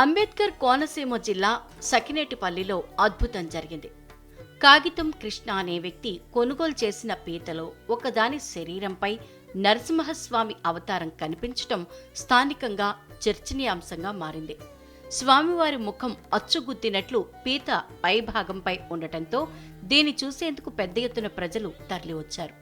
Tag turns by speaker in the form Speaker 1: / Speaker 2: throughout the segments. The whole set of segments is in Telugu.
Speaker 1: అంబేద్కర్ కోనసీమ జిల్లా సకినేటిపల్లిలో అద్భుతం జరిగింది. కాగితం కృష్ణ అనే వ్యక్తి కొనుగోలు చేసిన పీతలో ఒకదాని శరీరంపై నరసింహస్వామి అవతారం కనిపించటం స్థానికంగా చర్చనీయాంశంగా మారింది. స్వామివారి ముఖం అచ్చుగుద్దినట్లు పీత పైభాగంపై ఉండటంతో దీన్ని చూసేందుకు పెద్ద ఎత్తున ప్రజలు తరలివచ్చారు.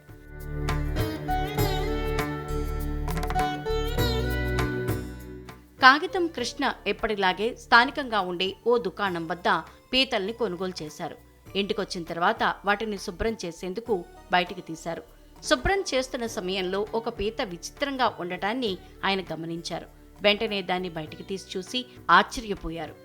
Speaker 1: కాగితం కృష్ణ ఎప్పటిలాగే స్థానికంగా ఉండే ఓ దుకాణం వద్ద పీతల్ని కొనుగోలు చేశారు. ఇంటికొచ్చిన తర్వాత వాటిని శుభ్రం చేసేందుకు బయటికి తీశారు. శుభ్రం చేస్తున్న సమయంలో ఒక పీత విచిత్రంగా ఉండటాన్ని ఆయన గమనించారు. వెంటనే దాన్ని బయటికి తీసి చూసి ఆశ్చర్యపోయారు.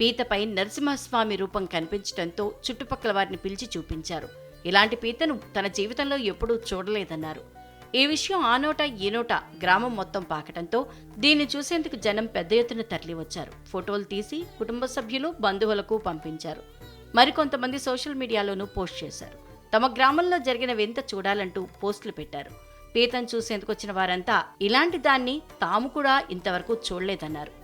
Speaker 1: పీతపై నరసింహస్వామి రూపం కనిపించడంతో చుట్టుపక్కల వారిని పిలిచి చూపించారు. ఇలాంటి పీతను తన జీవితంలో ఎప్పుడూ చూడలేదన్నారు. ఈ విషయం ఆ నోట ఈ నోట గ్రామం మొత్తం పాకటంతో దీన్ని చూసేందుకు జనం పెద్ద ఎత్తున తరలివచ్చారు. ఫోటోలు తీసి కుటుంబ సభ్యులు బంధువులకు పంపించారు. మరికొంతమంది సోషల్ మీడియాలోనూ పోస్ట్ చేశారు. తమ గ్రామంలో జరిగిన వింత చూడాలంటూ పోస్టులు పెట్టారు. పీతను చూసేందుకు వచ్చిన వారంతా ఇలాంటి దాన్ని తాము కూడా ఇంతవరకు చూడలేదన్నారు.